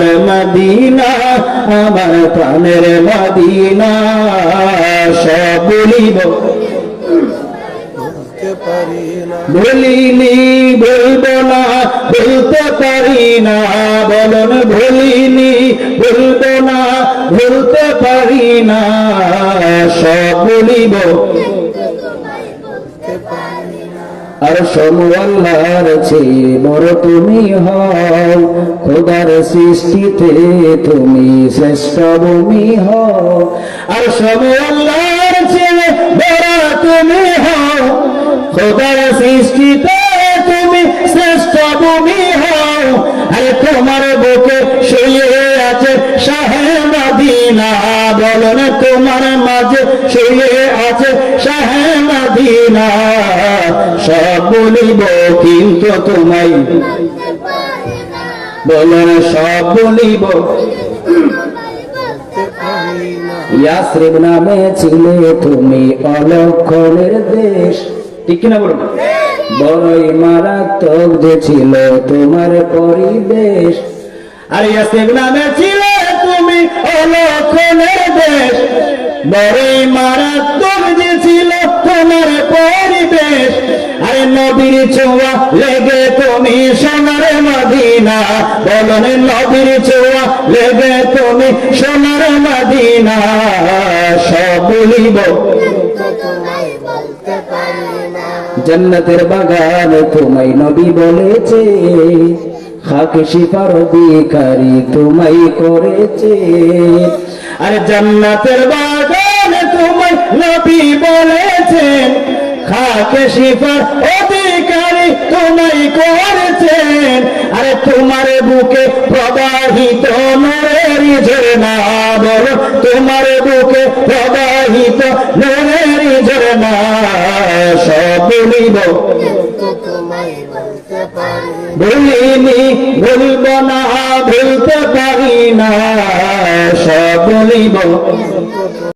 তোমার মদিনা আমার প্রাণের মদিনা। সব বলিব ভুলিনি বলব না বলতে পারি না। বলন ভুলিনি বলব না ভুলতে পারি না। সব বলিব আর সমু আল্লাহর চেয়ে বড় তুমি হও, খোদার সৃষ্টিতে তুমি শ্রেষ্ঠ ভূমি হও। আর সমু আল্লাহর চেয়ে বড় তুমি হও, খোদার সৃষ্টিতে তুমি শ্রেষ্ঠ ভূমি হও। আর তোমার বুকে শুয়ে আছে শাহে বলো না তোমার মাঝে শুয়ে আছে শাহে সব বলিব, কিন্তু তোমায় বলো সব বলিব। ইয়াসরিব নামে ছিলে তুমি অলক্ষণের দেশ। ঠিক কিনা বলুন? বড়ই মারাত্মক যে ছিল তোমার পরিবেশ। আর ইয়াসরিব নামে ছিলে তুমি অলক্ষণের দেশ। বড়ই মারাত্মক যে ছিল তোমার নবীর তুমি সোনার তুমি সোনার সব বলিব। জন্নতের বাগান তোমায় নবী বলেছে খাকে শিপার অধিকারী তোমায় করেছে। আর জান্নাতের বাগান তোমায় নবী বলেছেন খাকে শিপার অধিকারী তোমায় করেছেন। আরে তোমার বুকে প্রবাহিত নরের ঝরনা তোমার বুকে প্রবাহিত নরের ঝরনা সব বলিব। ভুলিনি ভুলব না, ভুলতে পারি না, সব বলিব।